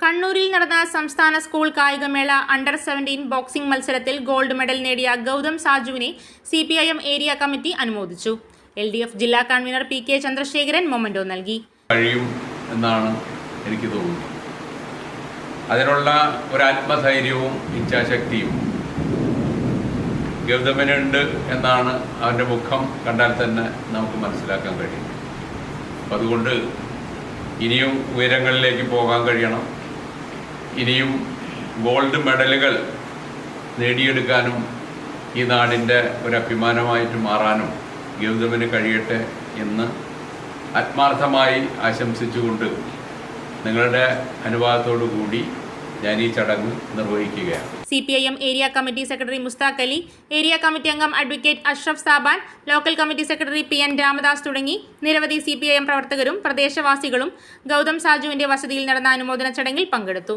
കണ്ണൂരിൽ നടന്ന സംസ്ഥാന സ്കൂൾ കായികമേള അണ്ടർ സെവന്റീൻ ബോക്സിംഗ് മത്സരത്തിൽ ഗോൾഡ് മെഡൽ നേടിയ Gautham സാജുവിനെ C P I M area committee അനുമോദിച്ചു. എൽ ഡി എഫ് ജില്ലാ convener P K Chandrasekharan memento നൽകി. കഴിയും എന്നാണ് എനിക്ക് തോന്നുന്നത്. അതിനുള്ള ഒരു ആത്മധൈര്യവും ഇച്ഛാശക്തിയും ഗൗതമനുണ്ട് എന്നാണ് അവന്റെ മുഖം കണ്ടാൽ തന്നെ നമുക്ക് മനസ്സിലാക്കാൻ കഴിയും. അതുകൊണ്ട് ഇനിയും ഉയരങ്ങളിലേക്ക് പോകാൻ കഴിയണം. ഇനിയും ഗോൾഡ് മെഡലുകൾ നേടിയെടുക്കാനും ഈ നാടിന്റെ ഒരു അഭിമാനമായിട്ട് മാറാനും ഗൗതമന് കഴിയട്ടെ എന്ന് ആത്മാർത്ഥമായി ആശംസിച്ചുകൊണ്ട് നിങ്ങളുടെ അനുവാദത്തോടു കൂടി ഞാൻ ഈ ചടങ്ങ് നിർവഹിക്കുകയാണ്. C P I M area committee secretary Mushtaq Ali area committee അംഗം advocate Ashraf Saban local committee secretary P N Ramadas തുടങ്ങി നിരവധി സി പി ഐ എം പ്രവർത്തകരും പ്രദേശവാസികളും ഗൗതം സാജുവിന്റെ വസതിയിൽ നടന്ന അനുമോദന ചടങ്ങിൽ പങ്കെടുത്തു.